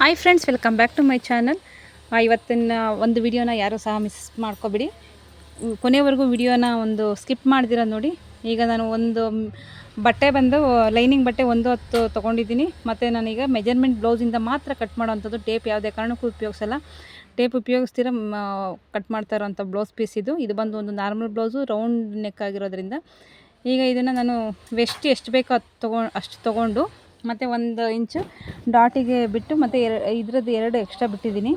Hi friends welcome back to my channel ಇವತ್ತಿನ ಒಂದು ವಿಡಿಯೋನ ಯಾರೂ ಸಹ ಮಿಸ್ ಮಾಡ್ಕೊಬೇಡಿ. ಕೊನೆವರೆಗೂ ವಿಡಿಯೋನ ಒಂದು ಸ್ಕಿಪ್ ಮಾಡ್ದಿರ ನೋಡಿ. ಈಗ ನಾನು ಒಂದು ಬಟ್ಟೆ ಬಂದು ಲೈನಿಂಗ್ ಬಟ್ಟೆ ಒಂದು ಹತ್ತು ತೊಗೊಂಡಿದ್ದೀನಿ. ಮತ್ತು ನಾನೀಗ ಮೆಜರ್ಮೆಂಟ್ ಬ್ಲೌಸಿಂದ ಮಾತ್ರ ಕಟ್ ಮಾಡೋವಂಥದ್ದು ಟೇಪ್ ಯಾವುದೇ ಕಾರಣಕ್ಕೂ ಉಪಯೋಗಿಸಲ್ಲ. ಟೇಪ್ ಉಪಯೋಗಿಸ್ತೀರ ಕಟ್ ಮಾಡ್ತಾ ಇರೋವಂಥ ಬ್ಲೌಸ್ ಪೀಸ್ ಇದು. ಇದು ಬಂದು ಒಂದು ನಾರ್ಮಲ್ ಬ್ಲೌಸು ರೌಂಡ್ ನೆಕ್ ಆಗಿರೋದ್ರಿಂದ. ಈಗ ಇದನ್ನು ನಾನು ವೆಸ್ಟ್ ಎಷ್ಟು ಬೇಕೋ ಅದು ತೊಗೊ, ಅಷ್ಟು ತೊಗೊಂಡು ಮತ್ತು ಒಂದು ಇಂಚು ಡಾಟಿಗೆ ಬಿಟ್ಟು ಮತ್ತು ಎರ ಇದ್ರದ್ದು ಎರಡು ಎಕ್ಸ್ಟ್ರಾ ಬಿಟ್ಟಿದ್ದೀನಿ.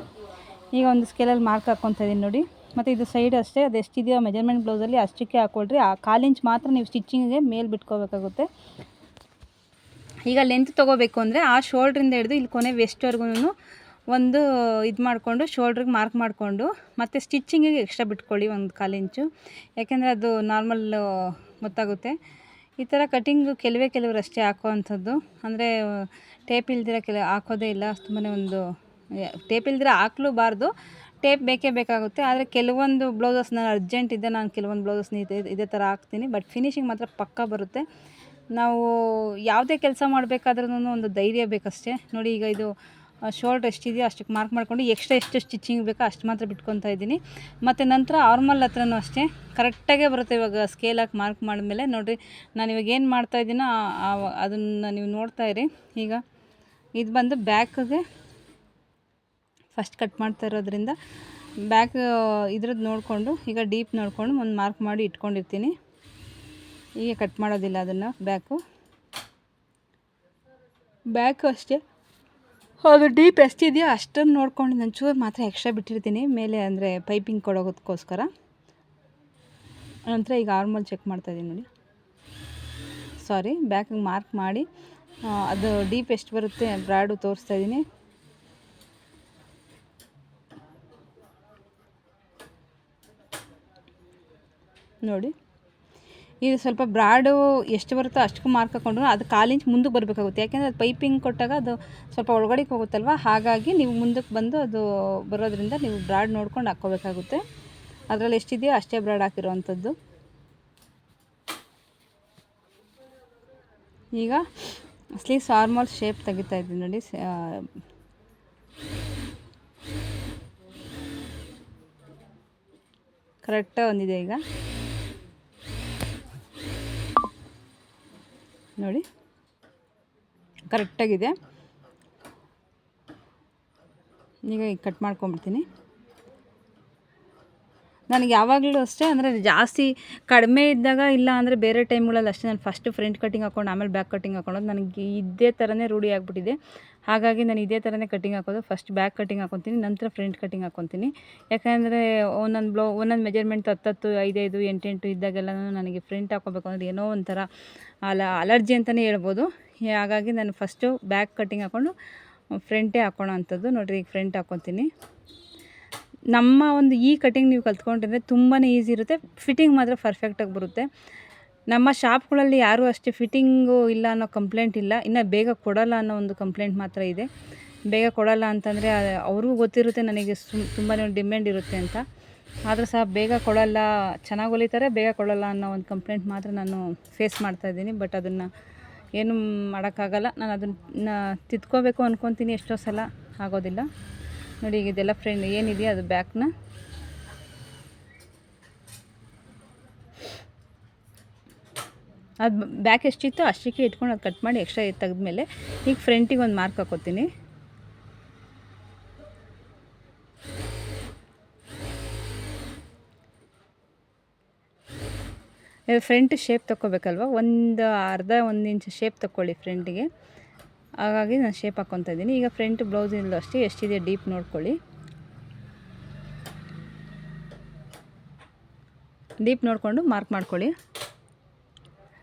ಈಗ ಒಂದು ಸ್ಕೇಲಲ್ಲಿ ಮಾರ್ಕ್ ಹಾಕ್ಕೊತಾ ಇದ್ದೀನಿ ನೋಡಿ. ಮತ್ತು ಇದು ಸೈಡ್ ಅಷ್ಟೇ, ಅದು ಎಷ್ಟಿದೆಯೋ ಮೆಜರ್ಮೆಂಟ್ ಬ್ಲೌಸಲ್ಲಿ ಅಷ್ಟಕ್ಕೆ ಹಾಕ್ಕೊಳ್ರಿ ಆ ಕಾಲು ಇಂಚ್ ಮಾತ್ರ ನೀವು ಸ್ಟಿಚ್ಚಿಂಗ್ಗೆ ಮೇಲೆ ಬಿಟ್ಕೋಬೇಕಾಗುತ್ತೆ. ಈಗ ಲೆಂತ್ ತೊಗೋಬೇಕು ಅಂದರೆ ಆ ಶೋಲ್ಡ್ರಿಂದ ಹಿಡಿದು ಇಲ್ಲಿ ಕೊನೆ ವೆಸ್ಟ್ವರೆಗೂ ಒಂದು ಇದು ಮಾಡಿಕೊಂಡು ಶೋಲ್ಡ್ರಿಗೆ ಮಾರ್ಕ್ ಮಾಡಿಕೊಂಡು, ಮತ್ತು ಸ್ಟಿಚ್ಚಿಂಗಿಗೆ ಎಕ್ಸ್ಟ್ರಾ ಬಿಟ್ಕೊಳ್ಳಿ ಒಂದು ಕಾಲು ಇಂಚು ಯಾಕೆಂದರೆ ಅದು ನಾರ್ಮಲ್ ಗೊತ್ತಾಗುತ್ತೆ. ಈ ಥರ ಕಟಿಂಗು ಕೆಲವೇ ಕೆಲವರು ಅಷ್ಟೇ ಹಾಕುವಂಥದ್ದು. ಅಂದರೆ, ಟೇಪ್ ಇಲ್ದಿರ ಕೆಲ, ಹಾಕೋದೇ ಇಲ್ಲ. ತುಂಬಾ ಒಂದು ಟೇಪ್ ಇಲ್ದಿರ ಹಾಕ್ಲೂಬಾರ್ದು. ಟೇಪ್ ಬೇಕೇ ಬೇಕಾಗುತ್ತೆ. ಆದರೆ ಕೆಲವೊಂದು ಬ್ಲೌಸಸ್ ನಾನು ಅರ್ಜೆಂಟ್ ಇದೆ, ನಾನು ಕೆಲವೊಂದು ಬ್ಲೌಸಸ್ನ ಇದೇ ಇದೇ ಥರ ಹಾಕ್ತೀನಿ. ಬಟ್ ಫಿನಿಶಿಂಗ್ ಮಾತ್ರ ಪಕ್ಕ ಬರುತ್ತೆ. ನಾವು ಯಾವುದೇ ಕೆಲಸ ಮಾಡಬೇಕಾದ್ರೂ ಒಂದು ಧೈರ್ಯ ಬೇಕಷ್ಟೇ. ನೋಡಿ ಈಗ ಇದು ಶೋಲ್ಡ್ರ್ ಎಷ್ಟಿದೆಯೋ ಅಷ್ಟಕ್ಕೆ ಮಾರ್ಕ್ ಮಾಡಿಕೊಂಡು ಎಕ್ಸ್ಟ್ರಾ ಎಷ್ಟು ಸ್ಟಿಚಿಂಗ್ ಬೇಕೋ ಅಷ್ಟು ಮಾತ್ರ ಬಿಟ್ಕೊತಾ ಇದ್ದೀನಿ. ಮತ್ತು ನಂತರ ಆರ್ಮಲ್ ಹತ್ರನೂ ಅಷ್ಟೇ. ಕರೆಕ್ಟಾಗೇ ಬರುತ್ತೆ ಇವಾಗ ಸ್ಕೇಲ್ ಹಾಕಿ ಮಾರ್ಕ್ ಮಾಡಿದ್ಮೇಲೆ. ನೋಡಿರಿ, ನಾನು ಇವಾಗ ಏನು ಮಾಡ್ತಾ ಇದ್ದೀನೋ ಅದನ್ನು ನೀವು ನೋಡ್ತಾ ಇರಿ. ಈಗ ಇದು ಬಂದು ಬ್ಯಾಕ್ಗೆ ಫಸ್ಟ್ ಕಟ್ ಮಾಡ್ತಾ ಇರೋದ್ರಿಂದ ಬ್ಯಾಕ್ ಇದ್ರದ್ದು ನೋಡಿಕೊಂಡು, ಈಗ ಡೀಪ್ ನೋಡಿಕೊಂಡು ಒಂದು ಮಾರ್ಕ್ ಮಾಡಿ ಇಟ್ಕೊಂಡಿರ್ತೀನಿ. ಈಗ ಕಟ್ ಮಾಡೋದಿಲ್ಲ ಅದನ್ನು ಬ್ಯಾಕು ಬ್ಯಾಕು ಅಷ್ಟೇ. ಅದು ಡೀಪ್ ಎಷ್ಟಿದೆಯೋ ಅಷ್ಟನ್ನು ನೋಡ್ಕೊಂಡು ನಾನು ಚೂರು ಮಾತ್ರ ಎಕ್ಸ್ಟ್ರಾ ಬಿಟ್ಟಿರ್ತೀನಿ. ಮೇಲೆ ಅಂದರೆ ಪೈಪಿಂಗ್ ಕೊಡೋದಕ್ಕೋಸ್ಕರ. ನಂತರ ಈಗ ಆರ್ಮಲ್ ಚೆಕ್ ಮಾಡ್ತಾಯಿದ್ದೀನಿ ನೋಡಿ. ಸಾರಿ ಬ್ಯಾಕಿಗೆ ಮಾರ್ಕ್ ಮಾಡಿ. ಅದು ಡೀಪ್ ಎಷ್ಟು ಬರುತ್ತೆ ಬ್ರಾಡು ತೋರಿಸ್ತಾ ಇದ್ದೀನಿ ನೋಡಿ. ಇದು ಸ್ವಲ್ಪ ಬ್ರಾಡು ಎಷ್ಟು ಬರುತ್ತೋ ಅಷ್ಟಕ್ಕೂ ಮಾರ್ಕ್ ಹಾಕೊಂಡ್ರು. ಅದು ಕಾಲು ಇಂಚ್ ಮುಂದಕ್ಕೆ ಬರಬೇಕಾಗುತ್ತೆ. ಯಾಕೆಂದರೆ ಅದು ಪೈಪಿಂಗ್ ಕೊಟ್ಟಾಗ ಅದು ಸ್ವಲ್ಪ ಒಳಗಡೆಗೆ ಹೋಗುತ್ತಲ್ವ? ಹಾಗಾಗಿ ನೀವು ಮುಂದಕ್ಕೆ ಬಂದು ಅದು ಬರೋದ್ರಿಂದ ನೀವು ಬ್ರಾಡ್ ನೋಡ್ಕೊಂಡು ಹಾಕ್ಕೋಬೇಕಾಗುತ್ತೆ. ಅದರಲ್ಲಿ ಎಷ್ಟಿದೆಯೋ ಅಷ್ಟೇ ಬ್ರಾಡ್ ಹಾಕಿರೋವಂಥದ್ದು. ಈಗ ಸ್ಲೀವ್ಸ್ ಆರ್ಮಲ್ ಶೇಪ್ ತೆಗಿತಾ ಇದ್ದೀನಿ ನೋಡಿ. ಕರೆಕ್ಟಾಗಿ ಬಂದಿದೆ ಈಗ. ನೋಡಿ. ಕರೆಕ್ಟಾಗಿದೆ ಈಗ ಕಟ್ ಮಾಡ್ಕೊಂಬಿಡ್ತೀನಿ ನನಗೆ ಯಾವಾಗಲೂ ಅಷ್ಟೇ, ಅಂದರೆ ಜಾಸ್ತಿ ಕಡಿಮೆ ಇದ್ದಾಗ ಇಲ್ಲ ಅಂದರೆ ಬೇರೆ ಟೈಮ್ಗಳಲ್ಲಿ ಅಷ್ಟೇ ನಾನು ಫಸ್ಟ್ ಫ್ರಂಟ್ ಕಟ್ಟಿಂಗ್ ಹಾಕೊಂಡು, ಆಮೇಲೆ ಬ್ಯಾಕ್ ಕಟ್ಟಿಂಗ್ ಹಾಕೊಳ್ಳೋದು ನನಗೆ ಇದೇ ಥರನೇ ರೂಢಿ ಆಗಿಬಿಟ್ಟಿದೆ. ಹಾಗಾಗಿ ನಾನು ಇದೇ ಥರನೇ ಕಟ್ಟಿಂಗ್ ಹಾಕೋದು ಫಸ್ಟ್ ಬ್ಯಾಕ್ ಕಟ್ಟಿಂಗ್ ಹಾಕೊತೀನಿ, ನಂತರ ಫ್ರಂಟ್ ಕಟ್ಟಿಂಗ್ ಹಾಕೊತೀನಿ. ಯಾಕೆಂದರೆ ಒಂದೊಂದು ಬ್ಲೌ ಒಂದೊಂದು ಮೆಜರ್ಮೆಂಟ್ ಹತ್ತತ್ತು ಐದೈದು ಎಂಟೆಂಟು ಇದ್ದಾಗೆಲ್ಲ ನನಗೆ ಫ್ರಂಟ್ ಹಾಕೋಬೇಕು ಅಂದರೆ ಏನೋ ಒಂಥರ ಅಲ, ಅಲರ್ಜಿ ಅಂತಲೇ ಹೇಳ್ಬೋದು. ಹಾಗಾಗಿ ನಾನು ಫಸ್ಟು ಬ್ಯಾಕ್ ಕಟ್ಟಿಂಗ್ ಹಾಕ್ಕೊಂಡು ಫ್ರಂಟೇ ಹಾಕೊಳ್ಳೋ ಅಂಥದ್ದು ನೋಡಿರಿ ಈಗ ಫ್ರಂಟ್ ಹಾಕ್ಕೊತೀನಿ ನಮ್ಮ ಒಂದು ಈ ಕಟಿಂಗ್ ನೀವು ಕಲ್ತ್ಕೊಂಡ್ರೆ ತುಂಬಾ ಈಸಿ ಇರುತ್ತೆ. ಫಿಟ್ಟಿಂಗ್ ಮಾತ್ರ ಪರ್ಫೆಕ್ಟಾಗಿ ಬರುತ್ತೆ. ನಮ್ಮ ಶಾಪ್ಗಳಲ್ಲಿ ಯಾರೂ ಅಷ್ಟೇ ಫಿಟ್ಟಿಂಗು ಇಲ್ಲ ಅನ್ನೋ ಕಂಪ್ಲೇಂಟ್ ಇಲ್ಲ. ಇನ್ನು ಬೇಗ ಕೊಡೋಲ್ಲ ಅನ್ನೋ ಒಂದು ಕಂಪ್ಲೇಂಟ್ ಮಾತ್ರ ಇದೆ. ಬೇಗ ಕೊಡೋಲ್ಲ ಅಂತಂದರೆ ಅವ್ರಿಗೂ ಗೊತ್ತಿರುತ್ತೆ ನನಗೆ ತುಂಬಾ ಡಿಮ್ಯಾಂಡ್ ಇರುತ್ತೆ ಅಂತ. ಆದರೂ ಸಹ ಬೇಗ ಕೊಡೋಲ್ಲ, ಚೆನ್ನಾಗಿ ಹೊಲಿತಾರೆ, ಬೇಗ ಕೊಡೋಲ್ಲ ಅನ್ನೋ ಒಂದು ಕಂಪ್ಲೇಂಟ್ ಮಾತ್ರ ನಾನು ಫೇಸ್ ಮಾಡ್ತಾಯಿದ್ದೀನಿ ಬಟ್ ಅದನ್ನು ಏನು ಮಾಡೋಕ್ಕಾಗಲ್ಲ. ನಾನು ಅದನ್ನು ತಿದ್ಕೋಬೇಕು ಅಂದ್ಕೊತೀನಿ ಎಷ್ಟೋ ಸಲ. ಆಗೋದಿಲ್ಲ. ನೋಡಿ ಈಗ ಇದೆಲ್ಲ ಫ್ರೆಂಡ್ ಏನಿದೆಯೋ ಅದು ಬ್ಯಾಕ್ನ? ಅದು ಬ್ಯಾಕ್ ಎಷ್ಟಿತ್ತು ಅಷ್ಟಕ್ಕೆ ಇಟ್ಕೊಂಡು ಅದು ಕಟ್ ಮಾಡಿ ಎಕ್ಸ್ಟ್ರಾ ತೆಗೆದ್ಮೇಲೆ ಈಗ ಫ್ರಂಟಿಗೆ ಒಂದು ಮಾರ್ಕ್ ಹಾಕೋತೀನಿ. ಫ್ರಂಟ್ ಶೇಪ್ ತೊಗೋಬೇಕಲ್ವ ಒಂದು ಅರ್ಧ, ಒಂದು ಇಂಚ್ ಶೇಪ್ ತೊಗೊಳ್ಳಿ ಫ್ರಂಟಿಗೆ. ಹಾಗಾಗಿ ನಾನು ಶೇಪ್ ಹಾಕ್ಕೊತಾ ಇದ್ದೀನಿ. ಈಗ ಫ್ರಂಟ್ ಬ್ಲೌಸಿಂದು ಅಷ್ಟೇ ಎಷ್ಟಿದೆ ಡೀಪ್ ನೋಡ್ಕೊಳ್ಳಿ. ಡೀಪ್ ನೋಡಿಕೊಂಡು ಮಾರ್ಕ್ ಮಾಡ್ಕೊಳ್ಳಿ.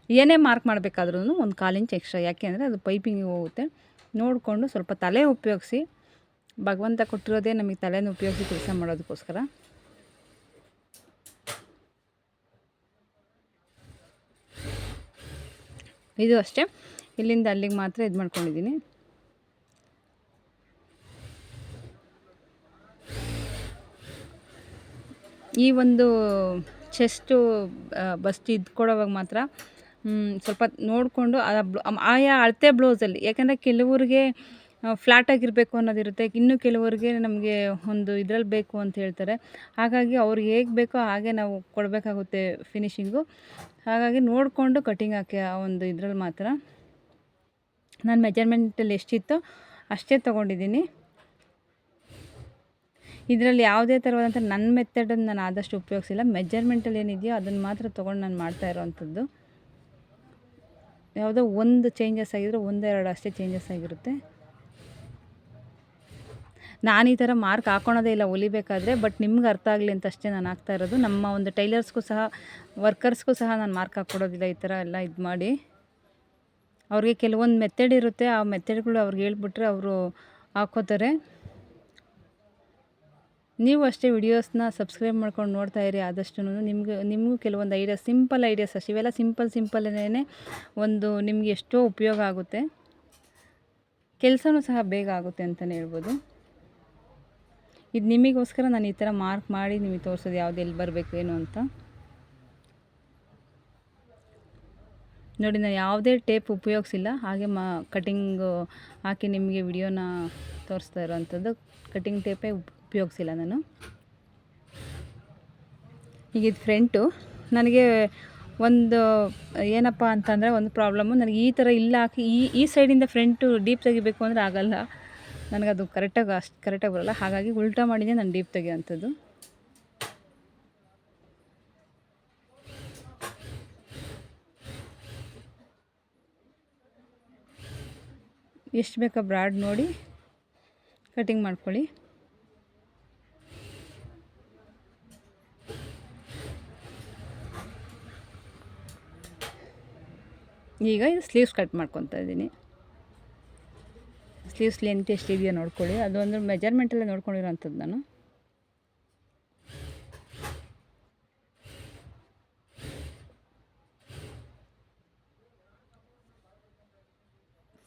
ಏನೇ ಮಾರ್ಕ್ ಮಾಡಬೇಕಾದ್ರೂ ಒಂದು ಕಾಲು ಇಂಚ್ ಎಕ್ಸ್ಟ್ರಾ ಯಾಕೆ ಅಂದರೆ ಅದು ಪೈಪಿಂಗಿಗೆ ಹೋಗುತ್ತೆ. ನೋಡಿಕೊಂಡು ಸ್ವಲ್ಪ ತಲೆ ಉಪಯೋಗಿಸಿ. ಭಗವಂತ ಕೊಟ್ಟಿರೋದೇ ನಮಗೆ ತಲೆನ ಉಪಯೋಗಿಸಿ ಕೆಲಸ ಮಾಡೋದಕ್ಕೋಸ್ಕರ. ಇದು ಅಷ್ಟೇ. ಇಲ್ಲಿಂದ ಅಲ್ಲಿಗೆ ಮಾತ್ರ ಇದು ಮಾಡ್ಕೊಂಡಿದ್ದೀನಿ. ಈ ಒಂದು ಚೆಸ್ಟು ಬಸ್ಟ್ ಇದು ಕೊಡೋವಾಗ ಮಾತ್ರ ಸ್ವಲ್ಪ ನೋಡಿಕೊಂಡು ಆಯಾ ಅಳತೆ ಬ್ಲೌಸಲ್ಲಿ, ಯಾಕೆಂದರೆ ಕೆಲವ್ರಿಗೆ ಫ್ಲ್ಯಾಟಾಗಿರಬೇಕು ಅನ್ನೋದಿರುತ್ತೆ, ಇನ್ನು ಕೆಲವರಿಗೆ ನಮಗೆ ಒಂದು ಇದ್ರಲ್ಲಿ ಬೇಕು ಅಂತ ಹೇಳ್ತಾರೆ. ಹಾಗಾಗಿ ಅವ್ರಿಗೆ ಹೇಗೆ ಬೇಕೋ ಹಾಗೆ ನಾವು ಕೊಡಬೇಕಾಗುತ್ತೆ ಫಿನಿಶಿಂಗು ಹಾಗಾಗಿ ನೋಡಿಕೊಂಡು ಕಟಿಂಗ್ ಹಾಕಿ ಆ ಒಂದು ಇದ್ರಲ್ಲಿ ಮಾತ್ರ. ನಾನು ಮೆಜರ್ಮೆಂಟಲ್ಲಿ ಎಷ್ಟಿತ್ತೋ ಅಷ್ಟೇ ತೊಗೊಂಡಿದ್ದೀನಿ. ಇದರಲ್ಲಿ ಯಾವುದೇ ಥರವಾದಂಥ ನನ್ನ ಮೆಥಡನ್ನು ನಾನು ಆದಷ್ಟು ಉಪಯೋಗಿಸಿಲ್ಲ. ಮೆಜರ್ಮೆಂಟಲ್ಲಿ ಏನಿದೆಯೋ ಅದನ್ನು ಮಾತ್ರ ತೊಗೊಂಡು ನಾನು ಮಾಡ್ತಾ ಇರೋವಂಥದ್ದು. ಯಾವುದೋ ಒಂದು ಚೇಂಜಸ್ ಆಗಿದ್ರೆ ಒಂದೆರಡು ಅಷ್ಟೇ ಚೇಂಜಸ್ ಆಗಿರುತ್ತೆ. ನಾನು ಈ ಥರ ಮಾರ್ಕ್ ಹಾಕೊಳೋದೇ ಇಲ್ಲ ಹೊಲಿಬೇಕಾದ್ರೆ, ಬಟ್ ನಿಮ್ಗೆ ಅರ್ಥ ಆಗಲಿ ಅಂತ ಅಷ್ಟೇ ನಾನು ಹಾಕ್ತಾ ಇರೋದು. ನಮ್ಮ ಒಂದು ಟೈಲರ್ಸ್ಗೂ ಸಹ, ವರ್ಕರ್ಸ್ಗೂ ಸಹ ನಾನು ಮಾರ್ಕ್ ಹಾಕ್ಕೊಡೋದಿಲ್ಲ ಈ ಥರ ಎಲ್ಲ ಇದು ಮಾಡಿ. ಅವ್ರಿಗೆ ಕೆಲವೊಂದು ಮೆಥಡ್ ಇರುತ್ತೆ. ಆ ಮೆಥಡ್ಗಳು ಅವ್ರಿಗೆ ಹೇಳ್ಬಿಟ್ರೆ ಅವರು ಹಾಕೋತಾರೆ. ನೀವು ಅಷ್ಟೇ ವಿಡಿಯೋಸ್ನ ಸಬ್ಸ್ಕ್ರೈಬ್ ಮಾಡ್ಕೊಂಡು ನೋಡ್ತಾ ಇರಿ. ಆದಷ್ಟು ನಿಮ್ಗೆ, ನಿಮಗೂ ಕೆಲವೊಂದು ಐಡಿಯಾ ಸಿಂಪಲ್ ಐಡಿಯಾಸ್ ಅಷ್ಟೇ. ಇವೆಲ್ಲ ಸಿಂಪಲ್ ಸಿಂಪಲ್ನೇ ಒಂದು ನಿಮಗೆ ಎಷ್ಟೋ ಉಪಯೋಗ ಆಗುತ್ತೆ. ಕೆಲಸನೂ ಸಹ ಬೇಗ ಆಗುತ್ತೆ ಅಂತಲೇ ಹೇಳ್ಬೋದು. ಇದು ನಿಮಗೋಸ್ಕರ ನಾನು ಈ ಥರ ಮಾರ್ಕ್ ಮಾಡಿ ನಿಮಗೆ ತೋರಿಸೋದು ಯಾವುದು ಎಲ್ಲಿ ಬರಬೇಕು, ಏನು ಅಂತ. ನೋಡಿ, ನಾನು ಯಾವುದೇ ಟೇಪ್ ಉಪಯೋಗಿಸಿಲ್ಲ. ಹಾಗೆ ಮಾ, ಕಟಿಂಗು ಹಾಕಿ ನಿಮಗೆ ವಿಡಿಯೋನ ತೋರಿಸ್ತಾ ಇರೋವಂಥದ್ದು, ಕಟಿಂಗ್ ಟೇಪೇ ಉಪಯೋಗಿಸಿಲ್ಲ ನಾನು. ಈಗ ಇದು ಫ್ರಂಟು. ನನಗೆ ಒಂದು ಏನಪ್ಪ ಅಂತಂದರೆ ಒಂದು ಪ್ರಾಬ್ಲಮ್ಮು. ನನಗೆ ಈ ಥರ ಇಲ್ಲ ಹಾಕಿ, ಈ ಈ ಸೈಡಿಂದ ಫ್ರೆಂಟು ಡೀಪ್ ತೆಗಿಬೇಕು ಅಂದರೆ ಆಗಲ್ಲ. ನನಗದು ಕರೆಕ್ಟಾಗಿ ಅಷ್ಟು ಕರೆಕ್ಟಾಗಿ ಬರೋಲ್ಲ. ಹಾಗಾಗಿ ಉಲ್ಟಾ ಮಾಡಿದೆ ನಾನು ಡೀಪ್ ತೆಗಿಯೋವಂಥದ್ದು. ಎಷ್ಟು ಬೇಕಾ ಬ್ರಾಡ್ ನೋಡಿ ಕಟಿಂಗ್ ಮಾಡ್ಕೊಳ್ಳಿ. ಈಗ ಇದು ಸ್ಲೀವ್ಸ್ ಕಟ್ ಮಾಡ್ಕೊತಾ ಇದ್ದೀನಿ. ಸ್ಲೀವ್ಸ್ ಲೆಂತ್ ಎಷ್ಟಿದೆಯೋ ನೋಡ್ಕೊಳ್ಳಿ. ಅದು ಒಂದು ಮೆಜರ್ಮೆಂಟಲ್ಲೇ ನೋಡ್ಕೊಂಡಿರೋಂಥದ್ದು ನಾನು.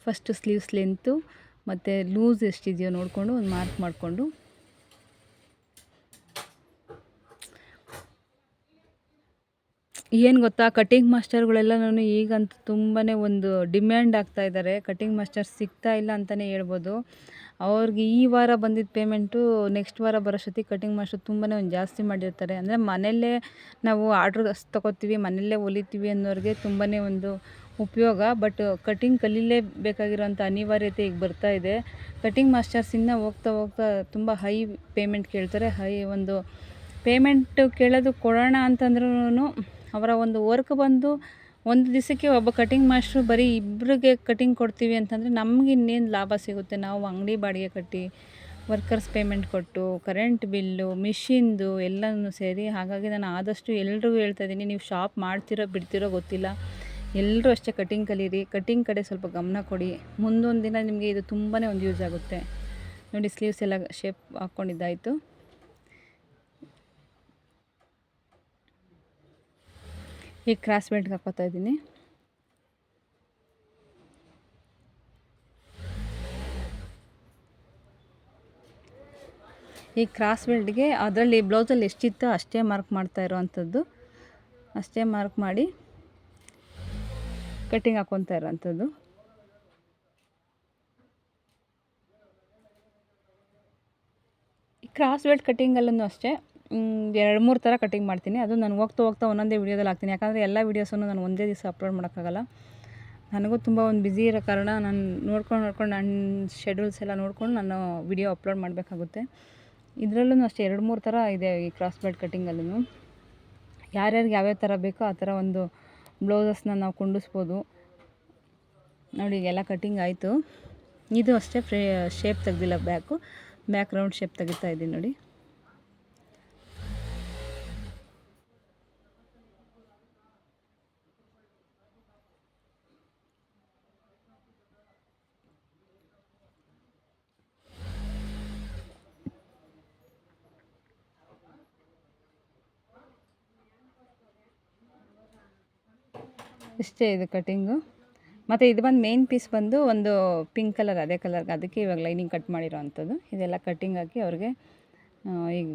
ಫಸ್ಟ್ ಸ್ಲೀವ್ಸ್ ಲೆಂತು ಮತ್ತು ಲೂಸ್ ಎಷ್ಟಿದೆಯೋ ನೋಡಿಕೊಂಡು ಒಂದು ಮಾರ್ಕ್ ಮಾಡಿಕೊಂಡು. ಏನು ಗೊತ್ತಾ? ಕಟಿಂಗ್ ನಾನು ಈಗಂತೂ ತುಂಬಾ ಒಂದು ಡಿಮ್ಯಾಂಡ್ ಆಗ್ತಾ ಇದ್ದಾರೆ. ಕಟಿಂಗ್ ಮಾಸ್ಟರ್ ಸಿಗ್ತಾ ಇಲ್ಲ ಅಂತಲೇ ಹೇಳ್ಬೋದು. ಅವ್ರಿಗೆ ಈ ವಾರ ಬಂದಿದ್ದ ಪೇಮೆಂಟು ನೆಕ್ಸ್ಟ್ ವಾರ ಬರೋಷ್ಟೊತ್ತಿಗೆ ಕಟಿಂಗ್ ಮಾಸ್ಟರ್ ತುಂಬಾ ಒಂದು ಜಾಸ್ತಿ ಮಾಡಿರ್ತಾರೆ. ಅಂದರೆ ಮನೆಯಲ್ಲೇ ನಾವು ಆರ್ಡ್ರ್ ತೊಗೋತೀವಿ, ಮನೆಯಲ್ಲೇ ಹೊಲಿತೀವಿ ಅನ್ನೋರಿಗೆ ತುಂಬಾ ಒಂದು ಉಪಯೋಗ ಬಟ್ ಕಟಿಂಗ್ ಕಲೀಲೇಬೇಕಾಗಿರೋಂಥ ಅನಿವಾರ್ಯತೆ ಈಗ ಬರ್ತಾ ಇದೆ. ಕಟಿಂಗ್ ಮಾಸ್ಟರ್ಸ್ ಇನ್ನೂ ಹೋಗ್ತಾ ಹೋಗ್ತಾ ತುಂಬ ಹೈ ಪೇಮೆಂಟ್ ಕೇಳ್ತಾರೆ. ಹೈ ಒಂದು ಪೇಮೆಂಟ್ ಕೇಳೋದು ಕೊಡೋಣ ಅಂತಂದ್ರೂ ಅವರ ಒಂದು ವರ್ಕ್ ಬಂದು ಒಂದು ದಿವಸಕ್ಕೆ ಒಬ್ಬ ಕಟಿಂಗ್ ಮಾಸ್ಟ್ರು ಬರೀ ಇಬ್ಬರಿಗೆ ಕಟಿಂಗ್ ಕೊಡ್ತೀವಿ ಅಂತಂದರೆ ನಮ್ಗೆ ಇನ್ನೇನು ಲಾಭ ಸಿಗುತ್ತೆ? ನಾವು ಅಂಗಡಿ ಬಾಡಿಗೆ ಕಟ್ಟಿ ವರ್ಕರ್ಸ್ ಪೇಮೆಂಟ್ ಕೊಟ್ಟು ಕರೆಂಟ್ ಬಿಲ್ಲು ಮಿಷಿನ್ದು ಎಲ್ಲನೂ ಸೇರಿ ಹಾಗಾಗಿ ನಾನು ಆದಷ್ಟು ಎಲ್ರಿಗೂ ಹೇಳ್ತಾ ಇದ್ದೀನಿ. ನೀವು ಶಾಪ್ ಮಾಡ್ತಿರೋ ಬಿಡ್ತಿರೋ ಗೊತ್ತಿಲ್ಲ. ಎಲ್ಲರೂ ಅಷ್ಟೇ ಕಟಿಂಗ್ ಕಲೀರಿ ಕಟಿಂಗ್ ಕಡೆ ಸ್ವಲ್ಪ ಗಮನ ಕೊಡಿ. ಮುಂದೊಂದು ದಿನ ನಿಮಗೆ ಇದು ತುಂಬಾ ಒಂದು ಯೂಸ್ ಆಗುತ್ತೆ. ನೋಡಿ ಸ್ಲೀವ್ಸ್ ಎಲ್ಲ ಶೇಪ್ ಹಾಕ್ಕೊಂಡಿದ್ದಾಯಿತು ಈಗ ಕ್ರಾಸ್ ಬೆಲ್ಟ್ಗೆ ಹಾಕೋತಾ ಇದ್ದೀನಿ. ಈ ಕ್ರಾಸ್ ಬೆಲ್ಟ್ಗೆ ಅದರಲ್ಲಿ ಬ್ಲೌಸಲ್ಲಿ ಎಷ್ಟಿತ್ತೋ ಅಷ್ಟೇ ಮಾರ್ಕ್ ಮಾಡ್ತಾ ಇರೋವಂಥದ್ದು. ಅಷ್ಟೇ ಮಾರ್ಕ್ ಮಾಡಿ. ಕಟ್ಟಿಂಗ್ ಇರೋವಂಥದ್ದು ಈ ಕ್ರಾಸ್ ಬೆಲ್ಟ್ ಕಟ್ಟಿಂಗಲ್ಲೂ ಅಷ್ಟೇ. ಎರಡು ಮೂರು ಥರ ಕಟಿಂಗ್ ಮಾಡ್ತೀನಿ. ಅದು ನಾನು ಹೋಗ್ತಾ ಹೋಗ್ತಾ ಒಂದೊಂದೇ ವೀಡಿಯೋದಲ್ಲಿ ಹಾಕ್ತೀನಿ. ಯಾಕಂದರೆ ಎಲ್ಲ ವೀಡಿಯೋಸನ್ನು ನಾನು ಒಂದೇ ದಿವಸ ಅಪ್ಲೋಡ್ ಮಾಡೋಕ್ಕಾಗಲ್ಲ. ನನಗೂ ತುಂಬ ಒಂದು ಬ್ಯುಸಿ ಇರೋ ಕಾರಣ ನಾನು ನೋಡ್ಕೊಂಡು ನೋಡ್ಕೊಂಡು ನನ್ನ ಶೆಡ್ಯೂಲ್ಸ್ ಎಲ್ಲ ನೋಡ್ಕೊಂಡು ನಾನು ವಿಡಿಯೋ ಅಪ್ಲೋಡ್ ಮಾಡಬೇಕಾಗುತ್ತೆ. ಇದರಲ್ಲೂ ಅಷ್ಟೇ ಎರಡು ಮೂರು ಥರ ಇದೆ ಈ ಕ್ರಾಸ್ ಬೆಲ್ಟ್ ಕಟ್ಟಿಂಗಲ್ಲೂ ಯಾರ್ಯಾರಿಗೆ ಯಾವ್ಯಾವ ಥರ ಬೇಕೋ ಆ ಥರ ಒಂದು ಬ್ಲೌಸಸ್ನ ನಾವು ಕುಂಡಿಸ್ಬೋದು. ನೋಡಿ, ಈಗೆಲ್ಲ ಕಟ್ಟಿಂಗ್ ಆಯಿತು. ಇದು ಅಷ್ಟೇ ಫ್ರೇ ಶೇಪ್ ತೆಗ್ದಿಲ್ಲ ಬ್ಯಾಕು ಬ್ಯಾಕ್ ರೌಂಡ್ ಶೇಪ್ ತೆಗಿತಾ ಇದ್ದೀನಿ ನೋಡಿ. ಇಷ್ಟೇ ಇದು ಕಟ್ಟಿಂಗು ಮತ್ತು ಇದು ಬಂದು ಮೇನ್ ಪೀಸ್ ಬಂದು ಒಂದು ಪಿಂಕ್ ಕಲರ್ ಅದೇ ಕಲರ್ಗೆ ಅದಕ್ಕೆ ಇವಾಗ ಲೈನಿಂಗ್ ಕಟ್ ಮಾಡಿರೋ ಅಂಥದ್ದು ಇದೆಲ್ಲ ಕಟ್ಟಿಂಗ್ ಹಾಕಿ ಅವ್ರಿಗೆ ಈಗ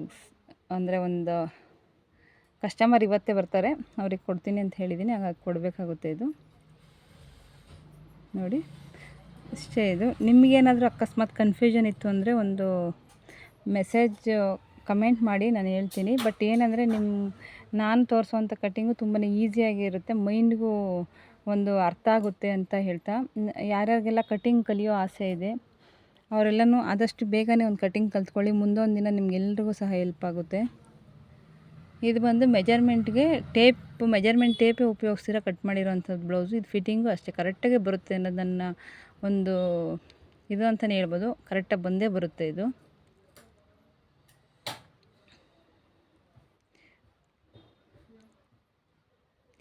ಅಂದರೆ ಒಂದು ಕಸ್ಟಮರ್ ಇವತ್ತೇ ಬರ್ತಾರೆ, ಅವ್ರಿಗೆ ಕೊಡ್ತೀನಿ ಅಂತ ಹೇಳಿದ್ದೀನಿ ಹಾಗಾಗಿ ಕೊಡಬೇಕಾಗುತ್ತೆ ಇದು. ನೋಡಿ, ಇಷ್ಟೇ ಇದು. ನಿಮಗೇನಾದರೂ ಅಕಸ್ಮಾತ್ ಕನ್ಫ್ಯೂಷನ್ ಇತ್ತು ಅಂದರೆ ಒಂದು ಮೆಸೇಜ್ ಕಮೆಂಟ್ ಮಾಡಿ ನಾನು ಹೇಳ್ತೀನಿ. ಬಟ್ ಏನಂದರೆ ನಿಮ್ಮ ನಾನು ತೋರಿಸುವಂಥ ಕಟ್ಟಿಂಗು ತುಂಬಾ ಈಸಿಯಾಗಿರುತ್ತೆ, ಮೈಂಡ್ಗೂ ಒಂದು ಅರ್ಥ ಆಗುತ್ತೆ ಅಂತ ಹೇಳ್ತಾ. ಯಾರ್ಯಾರಿಗೆಲ್ಲ ಕಟ್ಟಿಂಗ್ ಕಲಿಯೋ ಆಸೆ ಇದೆ, ಅವರೆಲ್ಲನೂ ಆದಷ್ಟು ಬೇಗನೆ ಒಂದು ಕಟ್ಟಿಂಗ್ ಕಲ್ತ್ಕೊಳ್ಳಿ, ಮುಂದೊಂದು ದಿನ ನಿಮ್ಗೆಲ್ರಿಗೂ ಸಹ ಹೆಲ್ಪ್ ಆಗುತ್ತೆ. ಇದು ಬಂದು ಮೆಜರ್ಮೆಂಟ್ಗೆ ಟೇಪ್, ಮೆಜರ್ಮೆಂಟ್ ಟೇಪೇ ಉಪಯೋಗಿಸಿರೋ ಕಟ್ ಮಾಡಿರೋವಂಥದ್ದು ಬ್ಲೌಸು. ಇದು ಫಿಟ್ಟಿಂಗು ಅಷ್ಟೇ, ಕರೆಕ್ಟಾಗಿ ಬರುತ್ತೆ ಅನ್ನೋದನ್ನು ಒಂದು ಇದು ಅಂತಲೇ ಹೇಳ್ಬೋದು, ಕರೆಕ್ಟಾಗಿ ಬಂದೇ ಬರುತ್ತೆ ಇದು.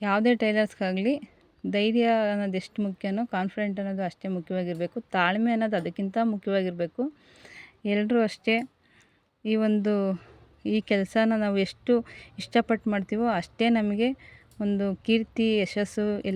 ಯಾವುದೇ ಟೈಲರ್ಸ್ಗಾಗಲಿ ಧೈರ್ಯ ಅನ್ನೋದು ಎಷ್ಟು ಮುಖ್ಯನೋ ಕಾನ್ಫಿಡೆಂಟ್ ಅನ್ನೋದು ಅಷ್ಟೇ ಮುಖ್ಯವಾಗಿರಬೇಕು. ತಾಳ್ಮೆ ಅನ್ನೋದು ಅದಕ್ಕಿಂತ ಮುಖ್ಯವಾಗಿರಬೇಕು. ಎಲ್ಲರೂ ಅಷ್ಟೇ ಈ ಒಂದು, ಈ ಕೆಲಸನ ನಾವು ಎಷ್ಟು ಇಷ್ಟಪಟ್ಟು ಮಾಡ್ತೀವೋ ಅಷ್ಟೇ ನಮಗೆ ಒಂದು ಕೀರ್ತಿ, ಯಶಸ್ಸು ಎಲ್ಲ